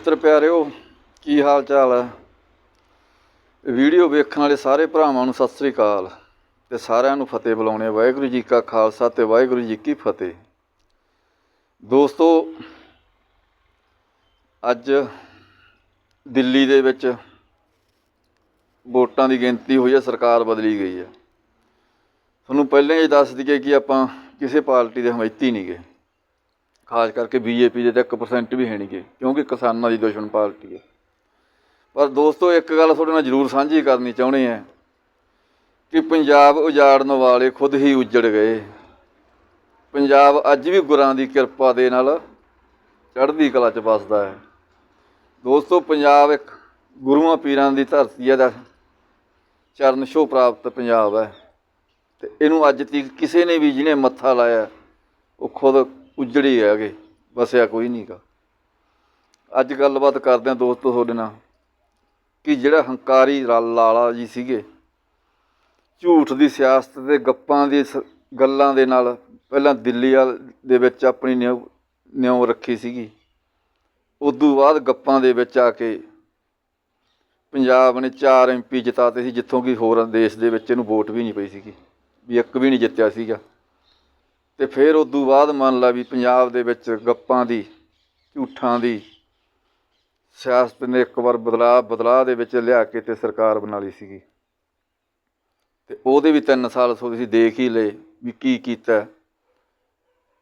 ਮਿੱਤਰ ਪਿਆਰਿਓ, ਕੀ ਹਾਲ ਚਾਲ ਹੈ ਵੀਡੀਓ ਵੇਖਣ ਵਾਲੇ ਸਾਰੇ ਭਰਾਵਾਂ ਨੂੰ ਸਤਿ ਸ੍ਰੀ ਅਕਾਲ ਤੇ ਸਾਰਿਆਂ ਨੂੰ ਫਤਿਹ ਬੁਲਾਉਣੇ ਵਾਹਿਗੁਰੂ ਜੀ ਕਾ ਖਾਲਸਾ ਤੇ ਵਾਹਿਗੁਰੂ ਜੀ ਕੀ ਫਤਿਹ। ਦੋਸਤੋ, ਅੱਜ ਦਿੱਲੀ ਦੇ ਵਿੱਚ ਵੋਟਾਂ ਦੀ ਗਿਣਤੀ ਹੋਈ ਹੈ, ਸਰਕਾਰ ਬਦਲੀ ਗਈ ਹੈ। ਤੁਹਾਨੂੰ ਪਹਿਲਾਂ ਹੀ ਦੱਸ ਦਈਏ ਕਿ ਆਪਾਂ ਕਿਸੇ ਪਾਰਟੀ ਦੇ ਹਮਾਇਤੀ ਨਹੀਂ ਗਏ। ਖਾਸ ਕਰਕੇ ਬੀਜੇਪੀ ਦੇ ਤਾਂ 1% ਵੀ ਹੈ ਨਹੀਂਗੇ ਕਿਉਂਕਿ ਕਿਸਾਨਾਂ ਦੀ ਦੁਸ਼ਮਣ ਪਾਰਟੀ ਹੈ। ਪਰ ਦੋਸਤੋ, ਇੱਕ ਗੱਲ ਤੁਹਾਡੇ ਨਾਲ ਜ਼ਰੂਰ ਸਾਂਝੀ ਕਰਨੀ ਚਾਹੁੰਦੇ ਆ ਕਿ ਪੰਜਾਬ ਉਜਾੜਨ ਵਾਲੇ ਖੁਦ ਹੀ ਉਜੜ ਗਏ। ਪੰਜਾਬ ਅੱਜ ਵੀ ਗੁਰਾਂ ਦੀ ਕਿਰਪਾ ਦੇ ਨਾਲ ਚੜ੍ਹਦੀ ਕਲਾ 'ਚ ਵੱਸਦਾ ਹੈ। ਦੋਸਤੋ, ਪੰਜਾਬ ਇੱਕ ਗੁਰੂਆਂ ਪੀਰਾਂ ਦੀ ਧਰਤੀ ਹੈ, ਦਾ ਚਰਨ ਛੋਹ ਪ੍ਰਾਪਤ ਪੰਜਾਬ ਹੈ। ਤੇ ਇਹਨੂੰ ਅੱਜ ਤੱਕ ਕਿਸੇ ਨੇ ਵੀ ਜਿਹਨੇ ਮੱਥਾ ਲਾਇਆ, ਉਹ ਖੁਦ ਉਜੜੀ ਹੈਗੇ ਵਸਿਆ ਕੋਈ ਨਹੀਂਗਾ ਅੱਜ ਗੱਲਬਾਤ ਕਰਦੇ ਹਾਂ ਦੋਸਤੋ ਤੁਹਾਡੇ ਨਾਲ ਕਿ ਜਿਹੜਾ ਹੰਕਾਰੀ ਰਾ- ਲਾਲਾ ਜੀ ਸੀਗੇ, ਝੂਠ ਦੀ ਸਿਆਸਤ ਤੇ ਗੱਪਾਂ ਦੀ ਸ- ਗੱਲਾਂ ਦੇ ਨਾਲ ਪਹਿਲਾਂ ਦਿੱਲੀ ਦੇ ਵਿੱਚ ਆਪਣੀ ਨਿਉ ਨਿਉ ਰੱਖੀ ਸੀਗੀ। ਉਦੋਂ ਬਾਅਦ ਗੱਪਾਂ ਦੇ ਵਿੱਚ ਆ ਕੇ ਪੰਜਾਬ ਨੇ 4 ਐਮਪੀ ਜਿਤਾਤੇ ਸੀ, ਜਿੱਥੋਂ ਕਿ ਹੋਰ ਦੇਸ਼ ਦੇ ਵਿੱਚ ਇਹਨੂੰ ਵੋਟ ਵੀ ਨਹੀਂ ਪਈ ਸੀਗੀ, ਵੀ ਇੱਕ ਵੀ ਨਹੀਂ ਜਿੱਤਿਆ ਸੀਗਾ। ਤੇ ਫਿਰ ਉਦੋਂ ਬਾਅਦ ਮੰਨ ਲਾ ਵੀ ਪੰਜਾਬ ਦੇ ਵਿੱਚ ਗੱਪਾਂ ਦੀ, ਝੂਠਾਂ ਦੀ, ਸਿਆਸਤ ਨੇ ਇੱਕ ਵਾਰ ਬਦਲਾਅ ਬਦਲਾਅ ਦੇ ਵਿੱਚ ਲਿਆ ਕੇ ਤੇ ਸਰਕਾਰ ਬਣਾ ਲਈ ਸੀਗੀ। ਤੇ ਉਹਦੇ ਵੀ 3 ਸਾਲ ਸੋ ਤੁਸੀਂ ਦੇਖ ਹੀ ਲਏ ਵੀ ਕੀ ਕੀਤਾ।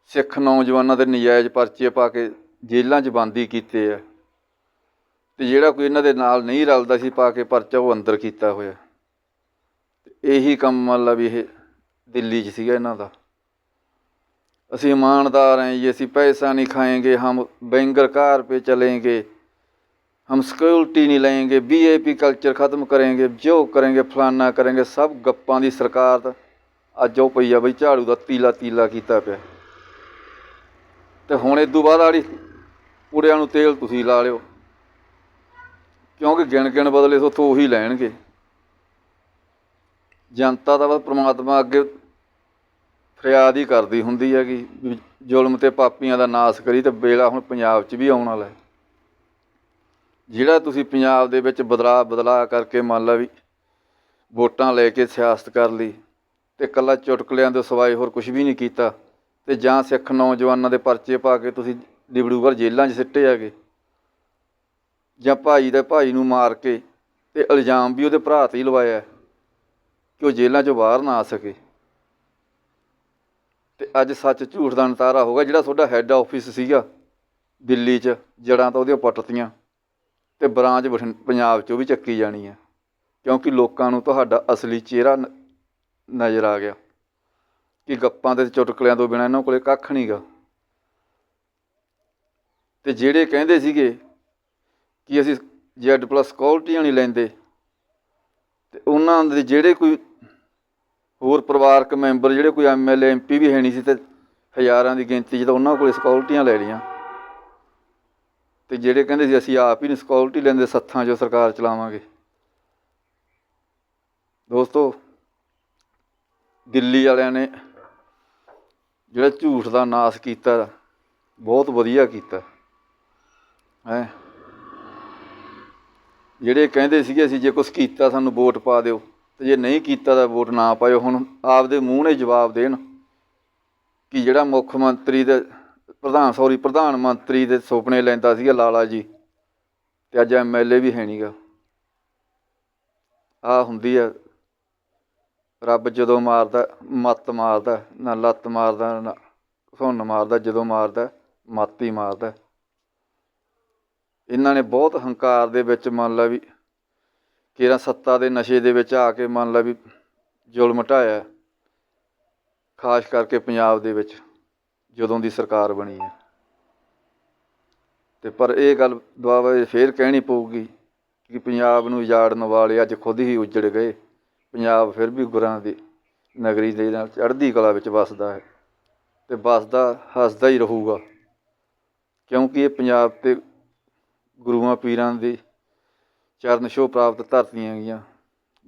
ਸਿੱਖ ਨੌਜਵਾਨਾਂ ਦੇ ਨਜਾਇਜ਼ ਪਰਚੇ ਪਾ ਕੇ ਜੇਲ੍ਹਾਂ 'ਚ ਬੰਦੀ ਕੀਤੇ ਆ। ਤੇ ਜਿਹੜਾ ਕੋਈ ਇਹਨਾਂ ਦੇ ਨਾਲ ਨਹੀਂ ਰਲਦਾ ਸੀ ਪਾ ਕੇ ਪਰਚਾ ਉਹ ਅੰਦਰ ਕੀਤਾ ਹੋਇਆ। ਤੇ ਇਹੀ ਕੰਮ ਮੰਨ ਲਾ ਵੀ ਇਹ ਦਿੱਲੀ 'ਚ ਸੀਗਾ ਇਹਨਾਂ ਦਾ। ਅਸੀਂ ईमानदार हैं ये ਅਸੀਂ पैसा नहीं खाएंगे हम बैंगर कार पे चलेंगे हम सिक्योरिटी नहीं लेंगे बीएपी कल्चर ख़त्म करेंगे जो करेंगे फलाना करेंगे ਸਭ ਗੱਪਾਂ ਦੀ ਸਰਕਾਰ ਦਾ ਅੱਜ ਉਹ ਪਈ ਆ ਬਈ ਝਾੜੂ ਦਾ ਤੀਲਾ ਤੀਲਾ ਕੀਤਾ ਪਿਆ ਤੇ ਹੁਣ ਇਦੋਂ ਬਾਅਦ ਵਾਲੀ ਕੁੜਿਆਂ ਨੂੰ ਤੇਲ ਤੁਸੀਂ ਲਾ ਲਿਓ ਕਿਉਂਕਿ ਗਿਣ ਗਿਣ ਬਦਲੇ ਤੋਂ ਉਹੀ ਲੈਣਗੇ ਜਨਤਾ ਦਾ ਬਸ ਪ੍ਰਮਾਤਮਾ ਅੱਗੇ ਫਰਿਆਦ ਹੀ ਕਰਦੀ ਹੁੰਦੀ ਹੈਗੀ ਵੀ ਜ਼ੁਲਮ ਤੇ ਪਾਪੀਆਂ ਦਾ ਨਾਸ ਕਰੀ ਤੇ ਵੇਲਾ ਹੁਣ ਪੰਜਾਬ 'ਚ ਵੀ ਆਉਣ ਵਾਲਾ ਹੈ। ਜਿਹੜਾ ਤੁਸੀਂ ਪੰਜਾਬ ਦੇ ਵਿੱਚ ਬਦਲਾਅ ਬਦਲਾਅ ਕਰਕੇ ਮੰਨ ਲਾ ਵੀ ਵੋਟਾਂ ਲੈ ਕੇ ਸਿਆਸਤ ਕਰ ਲਈ ਤੇ ਕੱਲਾ ਚੁਟਕਲਿਆਂ ਦੇ ਸਿਵਾਏ ਹੋਰ ਕੁਝ ਵੀ ਨਹੀਂ ਕੀਤਾ ਤੇ ਜਾਂ ਸਿੱਖ ਨੌਜਵਾਨਾਂ ਦੇ ਪਰਚੇ ਪਾ ਕੇ ਤੁਸੀਂ ਡਿਬੜੂਗੜ੍ਹ ਜੇਲ੍ਹਾਂ 'ਚ ਸਿੱਟੇ ਹੈਗੇ ਜਾਂ ਭਾਈ ਦੇ ਭਾਈ ਨੂੰ ਮਾਰ ਕੇ ਤੇ ਇਲਜ਼ਾਮ ਵੀ ਉਹਦੇ ਭਰਾ ਤੇ ਹੀ ਲਵਾਇਆ ਕਿ ਉਹ ਜੇਲ੍ਹਾਂ 'ਚੋਂ ਬਾਹਰ ਨਾ ਆ ਸਕੇ। ਤੇ ਅੱਜ ਸੱਚ ਝੂਠ ਦਾ ਨਤਾਰਾ ਹੋ ਗਿਆ, ਜਿਹੜਾ ਤੁਹਾਡਾ ਹੈੱਡ ਆਫਿਸ ਸੀਗਾ ਦਿੱਲੀ 'ਚ ਜੜਾਂ ਤਾਂ ਉਹਦੀਆਂ ਪੱਟਤੀਆਂ। ਤੇ ਬ੍ਰਾਂਚ ਬਠਿੰ- ਪੰਜਾਬ 'ਚੋਂ ਵੀ ਚੱਕੀ ਜਾਣੀ ਹੈ ਕਿਉਂਕਿ ਲੋਕਾਂ ਨੂੰ ਤੁਹਾਡਾ ਅਸਲੀ ਚਿਹਰਾ ਨਜ਼ਰ ਆ ਗਿਆ। ਕਿ ਗੱਪਾਂ ਤੇ ਚੁਟਕਲਿਆਂ ਤੋਂ ਬਿਨਾਂ ਇਹਨਾਂ ਕੋਲੇ ਕੱਖ ਨਹੀਂਗਾ ਤੇ ਜਿਹੜੇ ਕਹਿੰਦੇ ਸੀਗੇ ਕਿ ਅਸੀਂ ਜ਼ੈਡ ਪਲੱਸ ਕੁਆਲਿਟੀਆਂ ਨਹੀਂ ਲੈਂਦੇ, ਤੇ ਉਹਨਾਂ ਦੇ ਜਿਹੜੇ ਕੋਈ ਹੋਰ ਪਰਿਵਾਰਕ ਮੈਂਬਰ ਜਿਹੜੇ ਕੋਈ ਐਮਐਲਏ ਐਮਪੀ ਵੀ ਹੈ ਨਹੀਂ ਸੀ ਤੇ ਹਜ਼ਾਰਾਂ ਦੀ ਗਿਣਤੀ 'ਚ ਤਾਂ ਉਹਨਾਂ ਕੋਲ ਸਕਿਉਰਟੀਆਂ ਲੈ ਲਈਆਂ। ਤੇ ਜਿਹੜੇ ਕਹਿੰਦੇ ਸੀ ਅਸੀਂ ਆਪ ਹੀ ਨਹੀਂ ਸਕਿਉਰਟੀ ਲੈਂਦੇ, ਸੱਥਾਂ 'ਚੋਂ ਸਰਕਾਰ ਚਲਾਵਾਂਗੇ। ਦੋਸਤੋ, ਦਿੱਲੀ ਵਾਲਿਆਂ ਨੇ ਜਿਹੜਾ ਝੂਠ ਦਾ ਨਾਸ ਕੀਤਾ, ਬਹੁਤ ਵਧੀਆ ਕੀਤਾ। ਹੈ? ਜਿਹੜੇ ਕਹਿੰਦੇ ਸੀਗੇ, ਅਸੀਂ ਜੇ ਕੁਝ ਕੀਤਾ ਸਾਨੂੰ ਵੋਟ ਪਾ ਦਿਓ। ਤੇ ਜੇ ਨਹੀਂ ਕੀਤਾ ਤਾਂ ਵੋਟ ਨਾ ਪਾਇਓ। ਹੁਣ ਆਪਦੇ ਮੂੰਹ ਨੇ ਜਵਾਬ ਦੇਣ ਕਿ ਜਿਹੜਾ ਮੁੱਖ ਮੰਤਰੀ ਦੇ ਪ੍ਰਧਾਨ ਸੌਰੀ ਪ੍ਰਧਾਨ ਮੰਤਰੀ ਦੇ ਸੁਪਨੇ ਲੈਂਦਾ ਸੀਗਾ ਲਾਲਾ ਜੀ ਤੇ ਅੱਜ ਐਮਐਲਏ ਵੀ ਹੈ ਨਹੀਂਗਾ ਆ ਹੁੰਦੀ ਆ, ਰੱਬ ਜਦੋਂ ਮਾਰਦਾ, ਮੱਤ ਮਾਰਦਾ, ਨਾ ਲੱਤ ਮਾਰਦਾ, ਨਾ ਸੁੰਨ ਮਾਰਦਾ, ਜਦੋਂ ਮਾਰਦਾ, ਮੱਤ ਹੀ ਮਾਰਦਾ। ਇਹਨਾਂ ਨੇ ਬਹੁਤ ਹੰਕਾਰ ਦੇ ਵਿੱਚ ਮੰਨ ਲਿਆ ਵੀ ਕਿਹੜਾ ਸੱਤਾ ਦੇ ਨਸ਼ੇ ਦੇ ਵਿੱਚ ਆ ਕੇ ਮੰਨ ਲਾ ਵੀ ਜ਼ੁਲਮ ਢਾਇਆ ਖਾਸ ਕਰਕੇ ਪੰਜਾਬ ਦੇ ਵਿੱਚ ਜਦੋਂ ਦੀ ਸਰਕਾਰ ਬਣੀ ਹੈ। ਤੇ ਪਰ ਇਹ ਗੱਲ ਦੁਆਰਾ ਫੇਰ ਕਹਿਣੀ ਪਊਗੀ ਕਿ ਪੰਜਾਬ ਨੂੰ ਉਜਾੜਨ ਵਾਲੇ ਅੱਜ ਖੁਦ ਹੀ ਉਜੜ ਗਏ। ਪੰਜਾਬ ਫਿਰ ਵੀ ਗੁਰਾਂ ਦੀ ਨਗਰੀ ਦੇ ਨਾਲ ਚੜ੍ਹਦੀ ਕਲਾ ਵਿੱਚ ਵੱਸਦਾ ਹੈ ਤੇ ਵੱਸਦਾ, ਹੱਸਦਾ ਹੀ ਰਹੂਗਾ। ਕਿਉਂਕਿ ਇਹ ਪੰਜਾਬ ਤੇ ਗੁਰੂਆਂ, ਪੀਰਾਂ ਦੀ ਚਰਨ ਛੋਹ ਪ੍ਰਾਪਤ ਧਰਤੀਆਂ ਗੀਆਂ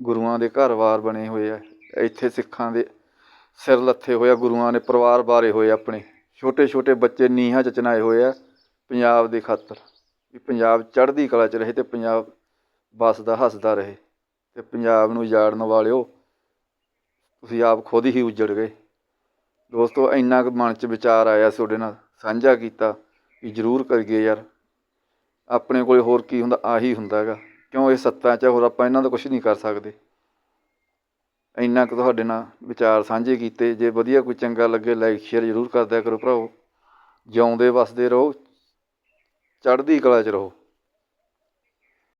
ਗੁਰੂਆਂ ਦੇ ਘਰ ਵਾਰ ਬਣੇ ਹੋਏ ਆ। ਇੱਥੇ ਸਿੱਖਾਂ ਦੇ ਸਿਰ ਲੱਥੇ ਹੋਏ ਆ। ਗੁਰੂਆਂ ਨੇ ਪਰਿਵਾਰ ਬਾਰੇ ਹੋਏ ਆਪਣੇ। ਛੋਟੇ ਛੋਟੇ ਬੱਚੇ ਨੀਹਾਂ ਚ ਚਨਾਏ ਹੋਏ ਆ ਪੰਜਾਬ ਦੇ ਖਾਤਰ। ਵੀ ਪੰਜਾਬ ਚੜ੍ਹਦੀ ਕਲਾ 'ਚ ਰਹੇ ਤੇ ਪੰਜਾਬ ਵਸਦਾ, ਹੱਸਦਾ ਰਹੇ। ਤੇ ਪੰਜਾਬ ਨੂੰ ਉਜਾੜਨ ਵਾਲਿਓ, ਤੁਸੀਂ ਆਪ ਖੁਦ ਹੀ ਉਜੜ ਗਏ। ਦੋਸਤੋ, ਇੰਨਾ ਕੁ ਮਨ 'ਚ ਵਿਚਾਰ ਆਇਆ ਤੁਹਾਡੇ ਨਾਲ, ਸਾਂਝਾ ਕੀਤਾ ਵੀ ਜ਼ਰੂਰ ਕਰੀਏ ਯਾਰ। ਆਪਣੇ ਕੋਲ ਹੋਰ ਕੀ ਹੁੰਦਾ, ਆਹੀ ਹੁੰਦਾ ਹੈਗਾ। ਕਿਉਂ ਇਹ ਸੱਤਾਂ 'ਚ ਹੋਰ ਆਪਾਂ ਇਹਨਾਂ ਦਾ ਕੁਝ ਨਹੀਂ ਕਰ ਸਕਦੇ। ਇੰਨਾ ਕੁ ਤੁਹਾਡੇ ਨਾਲ ਵਿਚਾਰ ਸਾਂਝੇ ਕੀਤੇ। ਜੇ ਵਧੀਆ ਕੋਈ ਚੰਗਾ ਲੱਗੇ ਲਾਈਕ ਸ਼ੇਅਰ ਜ਼ਰੂਰ ਕਰ ਦਿਆ ਕਰੋ ਭਰਾਓ ਜਿਉਂਦੇ, ਵਸਦੇ ਰਹੋ। ਚੜ੍ਹਦੀ ਕਲਾ 'ਚ ਰਹੋ।